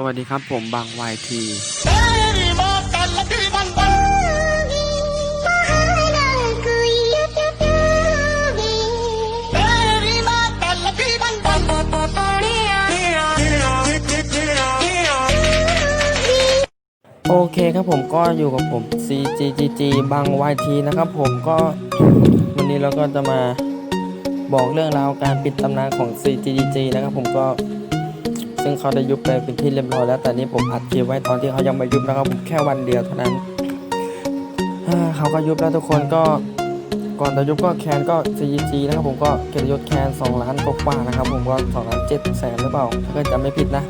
สวัสดีครับผมบางวายทีโอเคครับผมก็อยู่กับผม CGGG บางไวทีนะครับผมก็วันนี้เราก็จะมาบอกเรื่องราวการปิดตำนานของ CGGG นะครับผมก็ ซึ่งเขาได้ยุบไปเป็นที่เรียบร้อยแล้วแต่นี้ผมอัดคลิปไว้ตอนที่เขายังไม่ยุบนะครับผมแค่วันเดียวเท่านั้นเขาก็ยุบแล้วทุกคนก็ก่อนจะยุบก็แคนก็ CGG นะครับผมก็เกียรติยศแคน2ล้านกว่าๆนะครับผมก็2ล้าน7แสนหรือเปล่าถ้าเกิดจำไม่ผิดนะ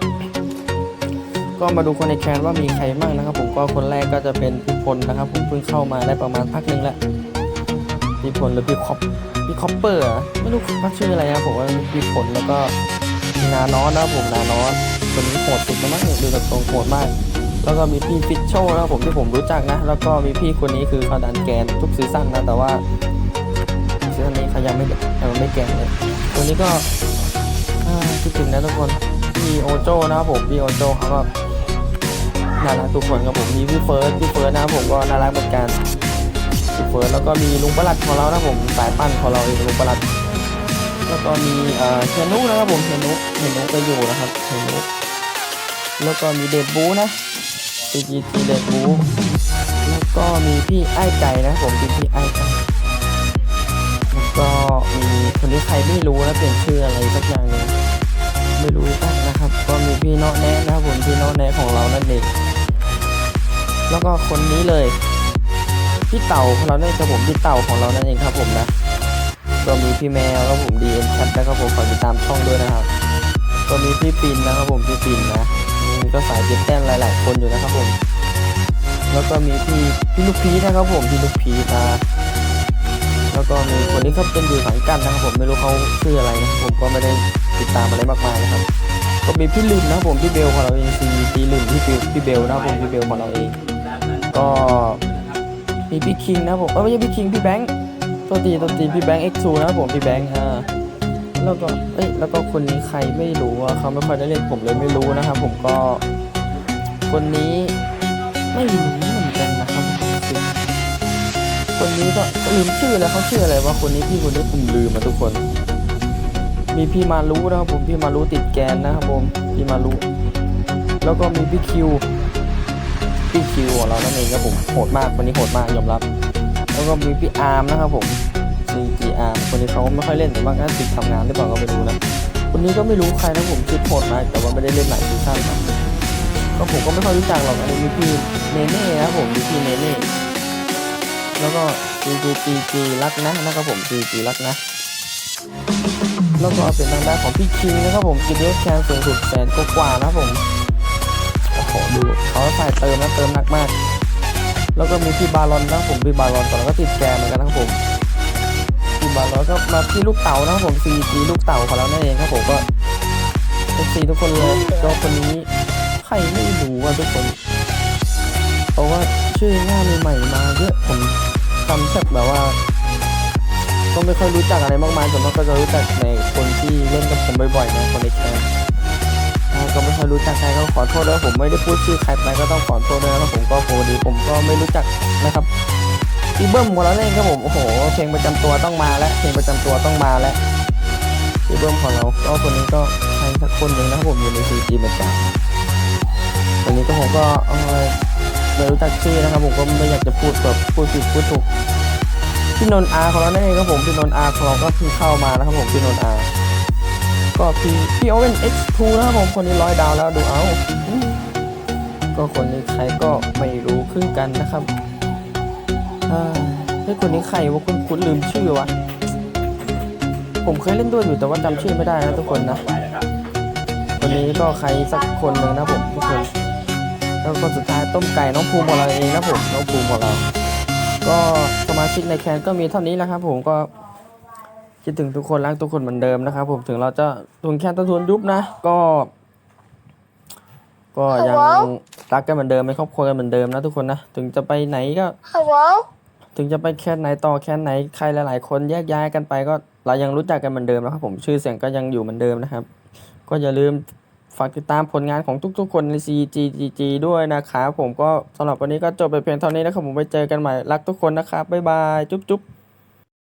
ก็มาดูคนในแคนว่ามีใครบ้างนะครับ ผมก็คนแรกก็จะเป็นพี่พลนะครับผมเพิ่งเข้ามาได้ประมาณพักหนึงแล้วพี่พลหรือพี่คอปพี่คอปเปอร์ไม่รู้เขาชื่ออะไรนะผมว่าพี่พลแล้วก็ มีนานอสนะครับผมนานอสคนนี้โหดสุดแล้วมั้งเนี่ยดูจากตรงโหดมาก แล้วก็มีพี่ฟิชโชนะครับผมที่ผมรู้จักนะ แล้วก็มีพี่คนนี้คือเขาดันแกนทุกซีซั่นนะแต่ว่าซีซั่นนี้เขายังไม่ยังไม่แกนเลยตัวนี้ก็คิดถึงนะทุกคนพี่โอโจนะครับผมพี่โอโจเขาก็น่ารักทุกคนครับผมมีพี่เฟิร์สพี่เฟิร์สนะครับผมก็น่ารักเหมือนกันพี่เฟิร์สแล้วก็มีลุงประหลัดของเรานะผมสายปั้นของเราเองลุงประหลัด แล้วก็มีเอ่อเชนุนะครับผมเชนุเชนุก็อยู่นะครับเชนุแล้วก็มีเดดบูนะซีจีทีเดดบูแล้วก็มีพี่ไอ้ไก่นะครับผมพี่พี่ไอ้ไก่แล้วก็มีคนที่ใครไม่รู้นะเปลี่ยนชื่ออะไรสักอย่างหนึงไม่รู้จักนะครับ ก็มีพี่เนาะแนะนะครับผมพี่เนาะแนะของเรานั่นเองแล้วก็คนนี้เลยพี่เต่าของเราเนี่ยครับผมพี่เต่าของเรานั่นเองครับผมนะ ก็มีพี่แมวครับผมดีเอ็นแคทแล้วก็ผมฝากติดตามช่องด้วยนะครับ ก็มีพี่ปินนะครับผมพี่ปินนะอืมก็สายเจ็บแต้มหลาย ๆ คนอยู่นะครับผม แล้วก็มีพี่พี่ลูกพีนะครับผมพี่ลูกพีนะแล้วก็มีคนที่เขาเป็นอยู่สังกัดนะครับผมไม่รู้เขาชื่ออะไรนะผมก็ไม่ได้ติดตามอะไรมากมายนะครับ ก็มีพี่ลินนะครับผมพี่เบลของเราเองซีซีลินพี่บิวพี่เบลนะครับผมพี่เบลของเราเอง ก็มีพี่คิงนะผมเอ้ไม่ใช่พี่คิงพี่แบงค์ ตัวตีตัวตีพี่แบงค์เอ็กซ์ทูนะผมพี่แบงค์อ่าแล้วก็เอ้ยแล้วก็คนนี้ใครไม่รู้อะเขาไม่ค่อยได้เล่นผมเลยไม่รู้นะครับผมก็ คนนี้ไม่รู้เหมือนกันนะครับคนนี้ก็ลืมชื่อแล้วเขาชื่ออะไรวะคนนี้พี่คนนี้ผมลืมมาทุกคน มีพี่มารู้นะครับผมพี่มารู้ติดแกนนะครับผมพี่มารู้แล้วก็มีพี่คิวพี่คิวของเรานั่นเองครับผมโหดมากคนนี้โหดมากยอมรับ แล้วก็มีพี่อาร์มนะครับผม CG อาร์มคนนี้เขาไม่ค่อยเล่นแต่ว่าน่าติดทำงานหรือเปล่าก็ไม่รู้นะคนนี้ก็ไม่รู้ใครนะผมชื่อโหดมาแต่ว่าไม่ได้เล่นหลายซีซั่นนะก็ผมก็ไม่ค่อยรู้จักหรอกอันนี้มีพี่เนเน่ครับผมมีพี่เนเน่แล้วก็ CG GG รักนะนะครับผม GG รักนะแล้วก็เป็นทางด้านของพี่คิงนะครับผมกินเยอะแคนสูงสุดแสนกว่านะครับผมโอ้โหดูเขาใส่เติมนะเติมหนักมาก แล้วก็มีพี่บาลอนนะครับผมพี่บาลอนตอนนั้นก็ติดแกเหมือนกันนะครับผมพี่บาลอนก็มาพี่ลูกเต่านะครับผมซีจีลูกเต่าของเรานั่นเองครับผมก็เป็นซีทุกคนเลยก็คนนี้ใครไม่รู้ว่าทุกคนเพราะว่าชื่อหน้าใหม่มาเยอะผมทำแค่แบบว่าก็ไม่ค่อยรู้จักอะไรมากมายส่วนมากก็จะรู้จักในคนที่เล่นกับผมบ่อยๆนะคนในแคม ก็ไม่ค่อยรู้จักใครก็ขอโทษด้วยผมไม่ได้พูดชื่อใครไปก็ต้องขอโทษด้วยนะผมก็โพดีผมก็ไม่รู้จักนะครับอีเบิ้มของเราเองครับผมโอ้โหเพลงประจำตัวต้องมาแล้วเพลงประจำตัวต้องมาแล้วอีเบิ้มของเราก็คนนี้ก็ใครสักคนหนึ่งนะครับผมอยู่ในซีจีเหมือนกันคนนี้ก็ผมก็ออไม่รู้จักชื่อนะครับผมก็ไม่อยากจะพูดแบบพูดผิดพูดถูกพี่นนท์อาของเรานั่นเองครับผมพี่นนท์อาของเราก็เพิ่งเข้ามานะครับผมพี่นนท์อาก็พี่พี่โอเว่น X2 นะครับผมคนนี้ร้อยดาวแล้วดูเอาก็คนนี้ใครก็ไม่รู้ครึ่งกันนะครับเฮ้ยคนนี้ใครว่าคุณคุณลืมชื่อวะผมเคยเล่นด้วยอยู่แต่ว่าจำชื่อไม่ได้นะทุกคนนะคนนี้ก็ใครสักคนหนึ่งนะผมทุกคนแล้วคนสุดท้ายต้มไก่น้องภูมิของเราเองนะผมน้องภูมิของเรา ก็สมาชิกในแคนก็มีเท่านี้แหละครับ ผมก็ คิดถึงทุกคนรักทุกคนเหมือนเดิมนะครับ ผมถึงเราจะทุนแคนตะทุนยุบนะก็ ก็ยังรักกันเหมือนเดิมไม่ครอบครัวกันเหมือนเดิมนะทุกคนนะถึงจะไปไหนก็ Hello ถึงจะไปแค่ไหนต่อแค่ไหนใครหลาย ๆ คนแยกย้ายกันไปก็เรายังรู้จักกันเหมือนเดิมนะครับผมชื่อเสียงก็ยังอยู่เหมือนเดิมนะครับ ก็อย่าลืมฝากติดตามผลงานของทุกๆ คนใน CGG ด้วยนะครับผมก็สำหรับวันนี้ก็จบไปเพียงเท่านี้นะครับผมไปเจอกันใหม่รักทุกคนนะครับบ๊ายบายจุ๊บๆ